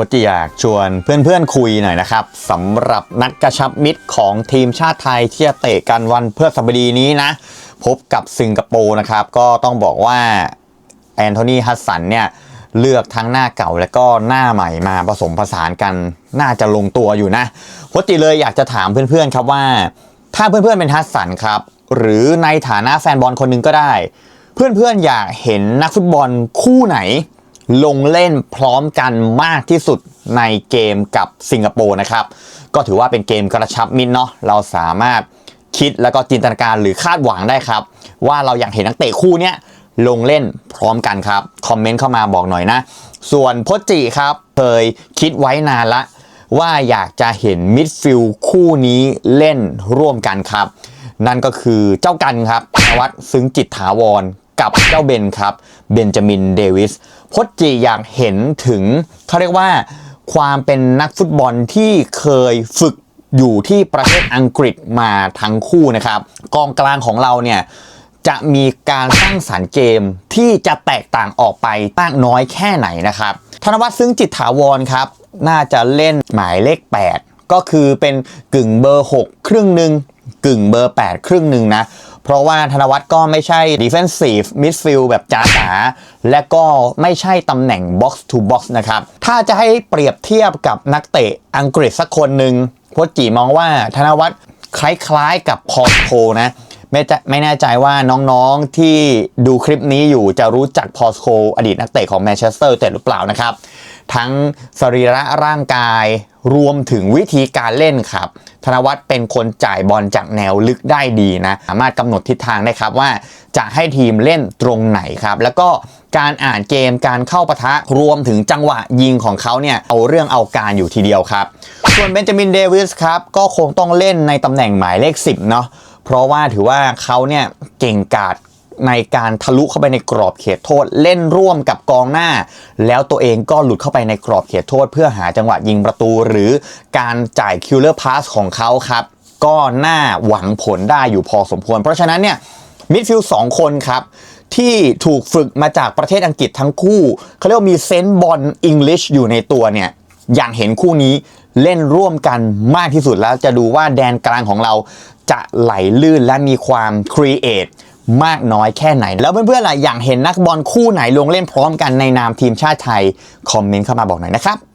พจน์อยากชวนเพื่อนๆคุยหน่อยนะครับสำหรับนัดกระชับมิตรของทีมชาติไทยที่จะเตะกันวันเพฤหัสบดีนี้นะ พบกับสิงคโปร์นะครับ ก็ต้องบอกว่าแอนโทนีฮัสสันเนี่ยเลือกทั้งหน้าเก่าและก็หน้าใหม่มาผสมผสานกันน่าจะลงตัวอยู่นะพจน์เลยอยากจะถามเพื่อนๆครับว่า ถ้าเพื่อนๆเป็นฮัสสันครับหรือในฐานะแฟนบอลคนหนึ่งก็ได้ เพื่อนๆอยากเห็นนักฟุตบอลคู่ไหน ลงเล่นพร้อมกันมากที่สุดในเกมกับสิงคโปร์นะครับ ก็ถือว่าเป็นเกมกระชับมิตรเนาะเราสามารถคิดแล้วก็จินตนาการหรือคาดหวังได้ครับ ว่าเราอยากเห็นนักเตะคู่เนี้ยลงเล่นพร้อมกันครับคอมเมนต์เข้ามาบอกหน่อยนะ ส่วนพจิครับเคยคิดไว้นานละ ว่าอยากจะเห็นมิดฟิลคู่นี้เล่นร่วมกันครับ นั่นก็คือเจ้ากันครับนวัฒน์ซึ้งจิตถาวร กับเจ้าเบนครับเบนจามินเดวิสพจจีอยากเห็นถึงเขาเรียกว่าความเป็นนักฟุตบอลที่เคยฝึกอยู่ที่ประเทศอังกฤษมาทั้งคู่นะครับ กองกลางของเราเนี่ยจะมีการสร้างสรรค์เกมที่จะแตกต่างออกไปมากน้อยแค่ไหนนะครับ ธนวัฒน์ซึ่งจิตถาวรครับ น่าจะเล่นหมายเลข 8 ก็คือเป็นกึ่งเบอร์ 6 ครึ่งหนึ่งกึ่งเบอร์ 8 ครึ่งหนึ่งนะ เพราะว่าธนวัฒน์ก็ไม่ใช่ defensive midfield แบบจ๋าๆและก็ไม่ใช่ตำแหน่ง box to box นะครับ ถ้าจะให้เปรียบเทียบกับนักเตะอังกฤษสักคนหนึ่งโคจีมองว่าธนวัฒน์คล้ายๆกับพอลโคนะไม่จะไม่แน่ใจว่าน้องๆที่ดูคลิปนี้อยู่จะรู้จักพอลโคอดีตนักเตะของแมนเชสเตอร์แต่หรือเปล่านะครับ ทั้งสรีระร่างกาย รวมถึงวิธีการเล่นครับ ธนวัฒน์เป็นคนจ่ายบอลจากแนวลึกได้ดีนะ สามารถกำหนดทิศทางได้ครับว่าจะให้ทีมเล่นตรงไหนครับ แล้วก็การอ่านเกมการเข้าปะทะรวมถึงจังหวะยิงของเขาเนี่ย เอาเรื่องเอาการอยู่ทีเดียวครับ ส่วนเบนจามินเดวิสครับ ก็คงต้องเล่นในตำแหน่งหมายเลข 10 เนาะเพราะว่าถือว่าเขาเนี่ยเก่งกาจ ในการทะลุเข้าไปในกรอบเขตโทษ เล่นร่วมกับกองหน้า แล้วตัวเองก็หลุดเข้าไปในกรอบเขตโทษ เพื่อหาจังหวะยิงประตู หรือการจ่ายคิลเลอร์พาสของเขาครับ ก็น่าหวังผลได้อยู่พอสมควร เพราะฉะนั้นเนี่ยมิดฟิลด์สองคนครับที่ถูกฝึกมาจากประเทศอังกฤษทั้งคู่เขาเรียกว่ามีเซนส์บอลอังกฤษอยู่ในตัวเนี่ยอย่างเห็นคู่นี้เล่นร่วมกันมากที่สุดแล้วจะดูว่าแดนกลางของเราจะไหลลื่นและมีความครีเอท มากน้อยแค่ไหน แล้วเพื่อนๆล่ะอยากเห็นนักบอลคู่ไหนลงเล่นพร้อมกันในนามทีมชาติไทย คอมเมนต์เข้ามาบอกหน่อยนะครับ